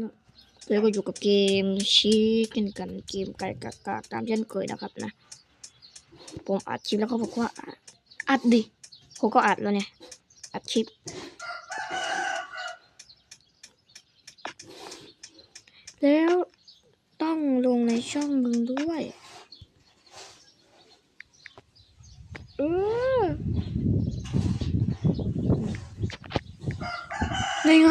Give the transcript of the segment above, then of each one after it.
นะแล้วก็อยู่กับเกมชีกันกันเกมไก่กากาตามเช่นเคยนะครับนะ ผมอัดคลิปแล้วเขาบอกว่าอัดดดิผมก็อัดแล้วเนี่ย อัดคลิป แล้วต้องลงในช่องมึงด้วย เออได้ไง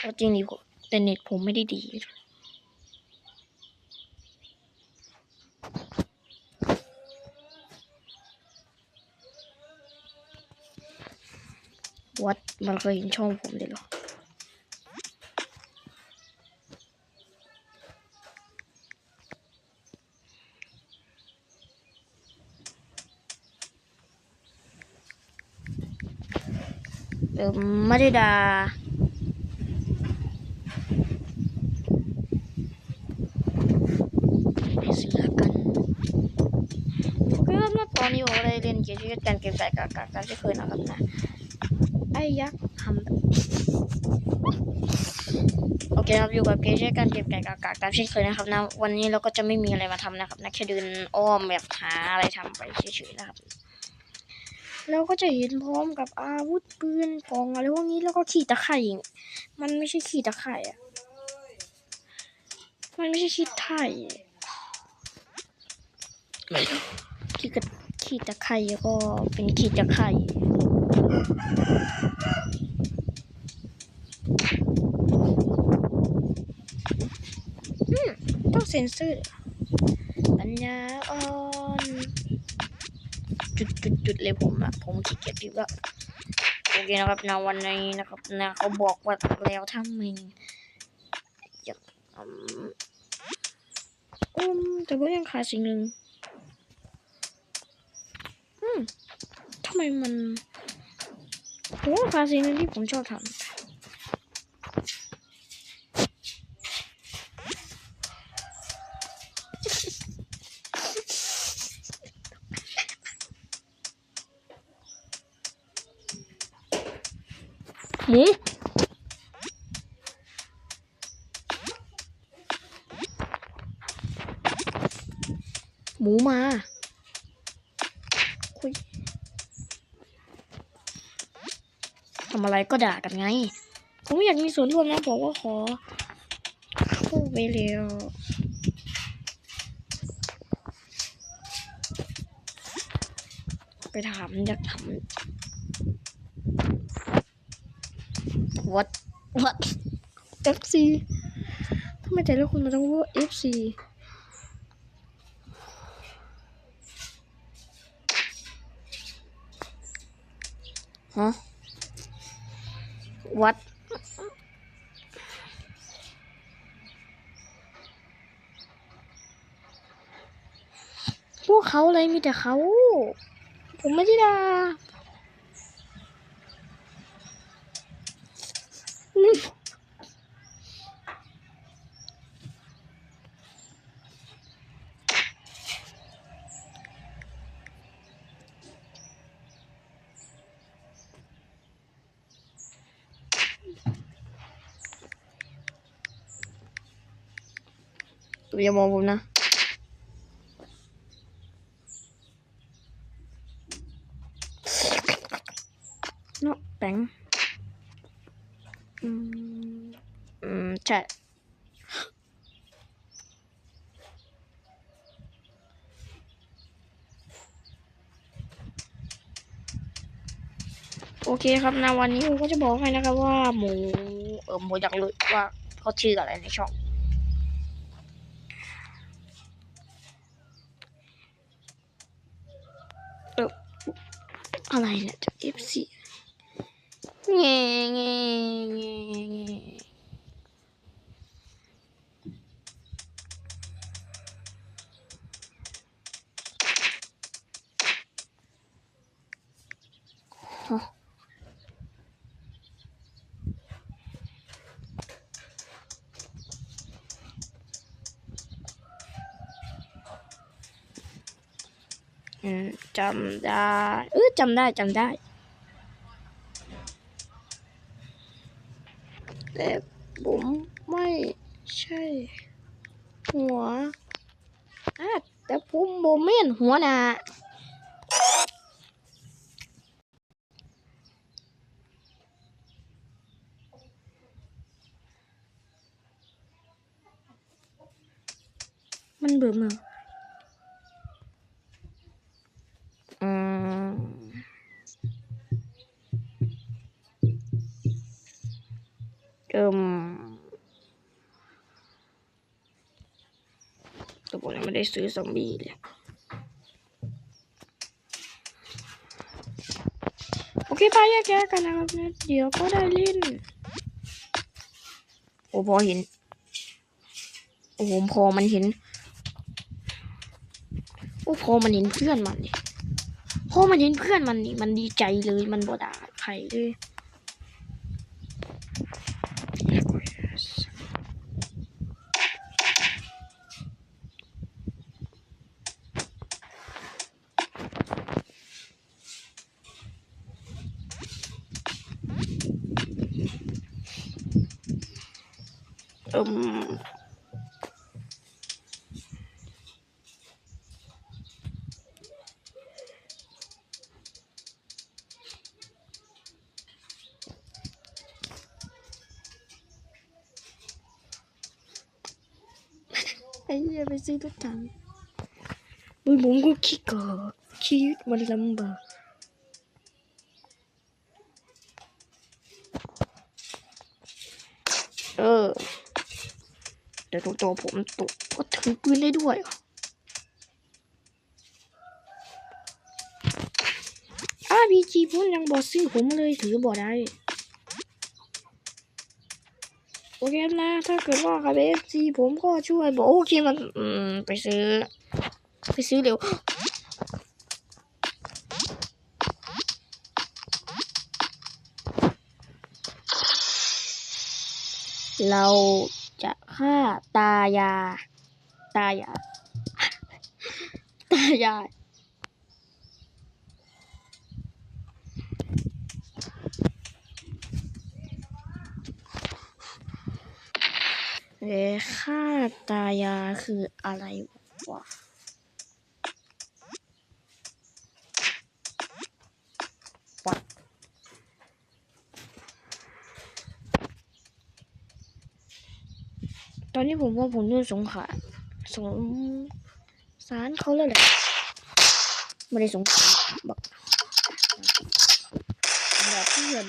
เอา จริงดิผมแต่เน็ตผมไม่ได้ดี วัดมันเคยเห็นช่องผมเลยเหรอเออไม่ได้ด่าปเสือกันโอเคครับแล้วตอนนี้ผม ก็ได้เล่นเกมที่กันเกมใส่กากากันที่เคยนะครับนะไอ้ยักษ์ทำแบบโอเคครับอยู่กับเกมที่กันเกมไก่กากาตามเช่นเคยนะครับนะวันนี้เราก็จะไม่มีอะไรมาทำนะครับนะแค่เดินอ้อมแบบหาอะไรทำไปเฉยๆนะครับเราก็จะเห็นพร้อมกับอาวุธปืนกองอะไรพวกนี้แล้วก็ขี่ตะไคร่มันไม่ใช่ขี่ตะไคร่อะมันไม่ใช่ขี่ไถ่ขี่กระ ขี่ตะไคร่ก็เป็นขี่ตะไคร่ต้องเซ็นเซอร์ปัญญาอ่อนจุดจุดจุดเลยผมอะผมขี้เกียจดีกว่าโอเคนะครับในวันนี้นะครับนะเขาบอกว่าแล้วถ้ามึงอยากอืมแต่ว่ายังขาดสิ่งหนึ่งอืมทำ ไมมันผมว่าขาสิ่นึ่ที่ผมชอบทำหมูหมูมาคุยทำอะไรก็ด่ากันไง ผมอยากมีส่วนร่วมนะบอกว่าขอพูดไปเร็วไปถามอยากทำ what what FC ทำไมแต่ละคนมันต้องว่า FC ฮะ วัดพวกเขาเลยมีแต่เขา ผมไม่ได้ด่าอืม อย่ามองผมนะเนาะแปงอืม อืม ใช่โอเคครับนะวันนี้ผมก็จะบอกให้นะครับว่าหมูเออหมูอยากรู้ว่าเขาชื่ออะไรในช่อง เออ อะไรเนี่ยจาก F4 เงี้ยเงี้ยเงี้ยเงี้ยฮะ อืมจำได้ เออจำได้จำได้แต่ผมไม่ใช่ หัวอะแต่ผมโมเมนหัวหนะมันเบื่อมั้ง เอิมแต่ผมยังไม่ได้ซื้อซอมบี้เลยโอเคไปแยกแยกกันนะครับเนี่ยเดี๋ยวก็ได้เล่น โอ้พอเห็น โอ้โหพอมันเห็น โอ้พอมันเห็นเพื่อนมันนี่พอมันเห็นเพื่อนมันนี่มันดีใจเลยมันบ่ด่าใครเลย อืมไอ้เหี้ยไปซื้อรถถังมึงผมก็ขี้เกอชีวิตมันลำบากเออ แต่ตัวตัวผมตกก็ถือปืนได้ด้วยเหรอาพีจีผมยังบอซื้อผมเลยถือบ่ได้ โอเคนะ ถ้าเกิดว่ากับเอฟซีผมก็ช่วยบอกโอเคมันอืมไปซื้อ ไปซื้อเร็วเรา จะฆ่าตายา ตายา ตายายเอ้ฆ่าตายาคืออะไรวะวะ ตอนนี้ผมว่าผมโดนสงขาสงสารเขาแล้วแหละไม่ได้สงสารแบบแบบเพื่อน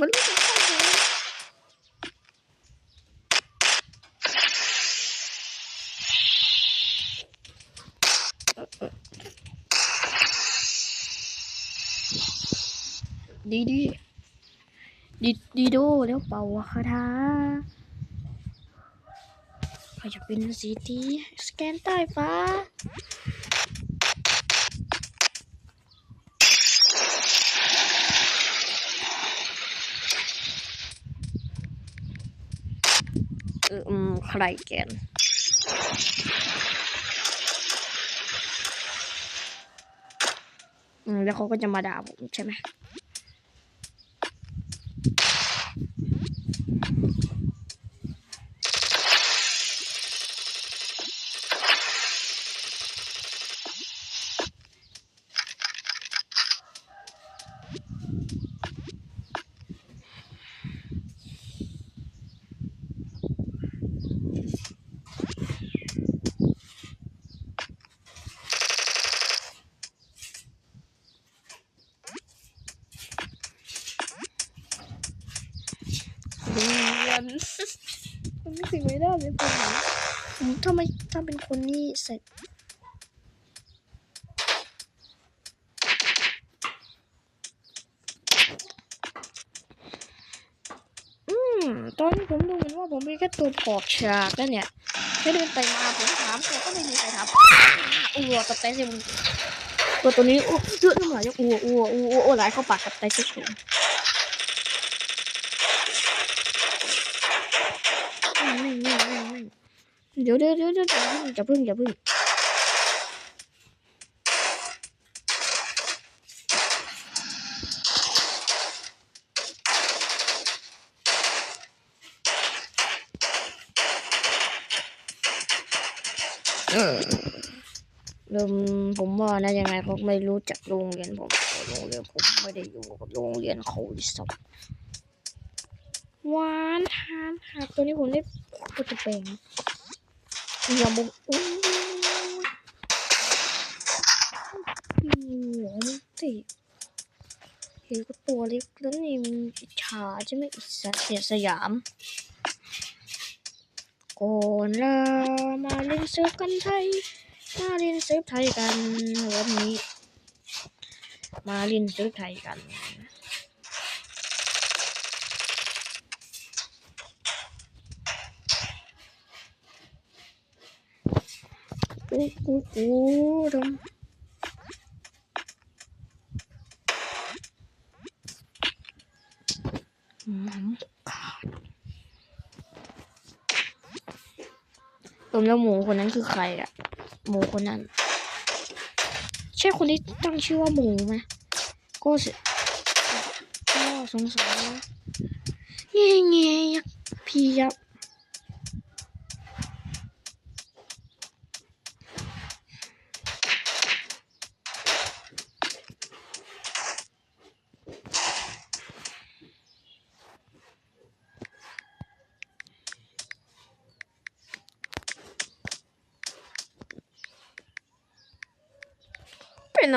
มันไม่ใช่เลยดีดีดีดีโดแล้วเป่าคาถา ใครจะเป็นสีทีสแกนใต้ฟ้าอออืมใครแกนอืมแล้วเขาก็จะมาด่าผมใช่ไหม รียนมรู้สึกไม่ได้เลยผมผมทำไม่ถ้าเป็นคนนี่เสร็จอืมตอนนี้ผมดูเหมือนว่าผมเป็นแค่ตัวปอกฉากแล้วเนี่ยแค่เดินไปมาผมถามแต่ก็ไม่มีใครถามอ้วกับไตเซมตัวตัวนี้โอ้เยอะน้ำลายยังอ้วอ้วอ้วอ้วอ้วไหลเข้าปากกับไตเซมไม่ ดี๋ยวเดี๋ยวเดี๋ยวอย่าพึ่งอย่าพึ่งเดิมผมว่านะยังไงเขาไม่รู้จักโรงเรียนผมโรงเรียนผมไม่ได้อยู่กับโรงเรียนเขาดิสอบหวานทานหาตัวนี้ผมได้กดจะเป็น อย่าบอกโอ้ยหัวมันติเห็นก็ตัวเล็กแล้วนี่มันอิจฉาจะไม่อิสระเสียสยามก่อนเรามาเล่นเซิร์ฟกันไทย มาเล่นเซิร์ฟไทยกันวันนี้ มาเล่นเซิร์ฟไทยกัน กูกูกูดมน้ำขาดเอมแล้วหมูคนนั้นคือใครอะหมูคนนั้น ใช่คนที่ตั้งชื่อว่าหมูไหมก็สิก็สงสัยว่าเงี้ยเงี้ยพี่ยัก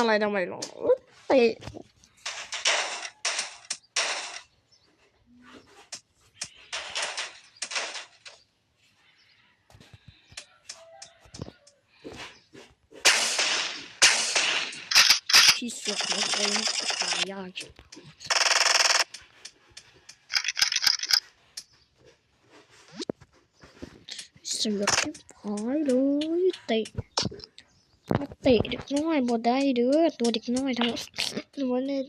อะไรทำไมหรอเตะที่สุดของเองตายยากจังเสือกที่หายเลยเตะมา เตะเด็กน้อยบ่ได้เด้อตัวเด็กน้อยทั้งล้วนเลย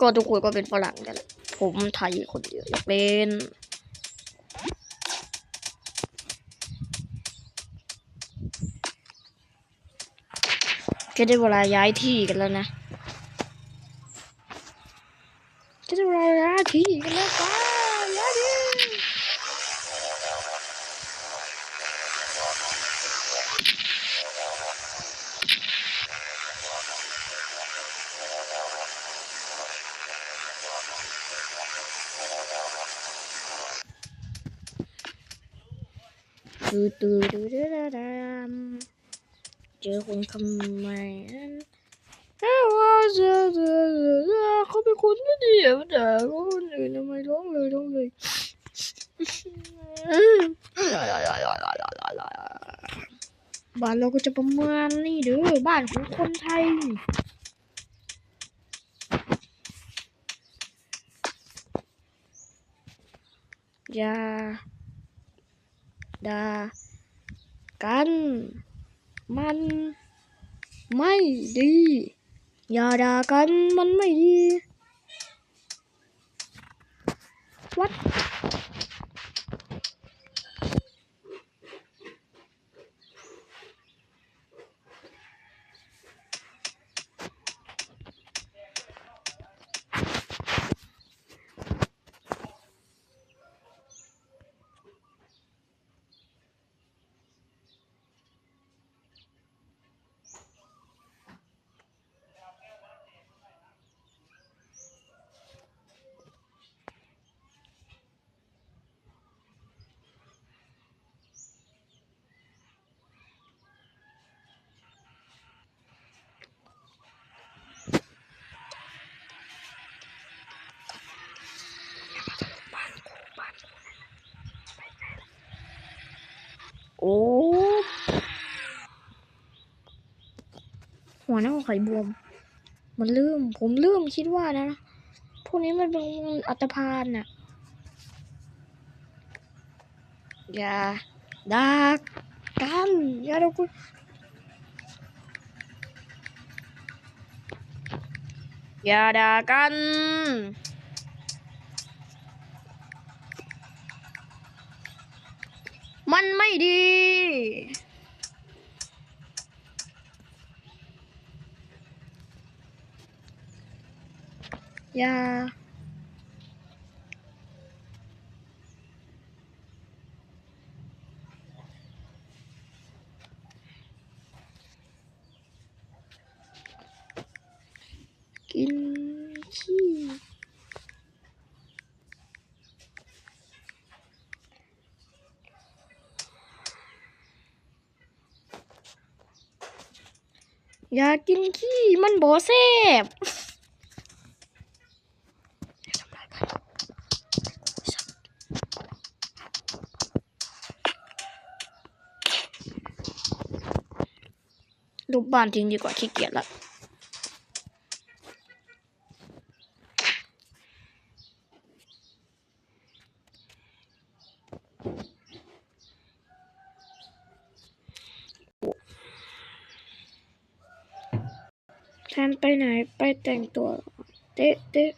ก็ทุกคนก็เป็นฝรั่งกันแหละผมไทยคนเดียวอยากเป็นก็ได้เวลาย้ายที่กันแล้วนะ ลาย้ายที่กันแล้วป้าย้ายที่ตูตูตูตูดาดามเจอคนคำใหม่นั้นเฮ้ยว่าจะจะจะเขาเป็นคน ไม่ดีอะแต่คนอื่นทำไมร้องเลยร้องเลยบ้านเราก็จะประมาณนี้เด้อบ้านของคนไทยอย่าด่ากัน มันไม่ดี อย่าด่ากันมันไม่ดี วั โอ้หัวหน้าไข่บวม มันลืม ผมลืมคิดว่านะ พวกนี้มันเป็นอัตภานน่ะ อย่าดักกันอย่าดักกันอย่าด่ากันไม่ดี อย่ากินขี้อย่ากินขี้มันบ่แซ่บ บ้านทิ้งดีกว่าขี้เกียจละแทนไปไหนไปแต่งตัว เตะเตะ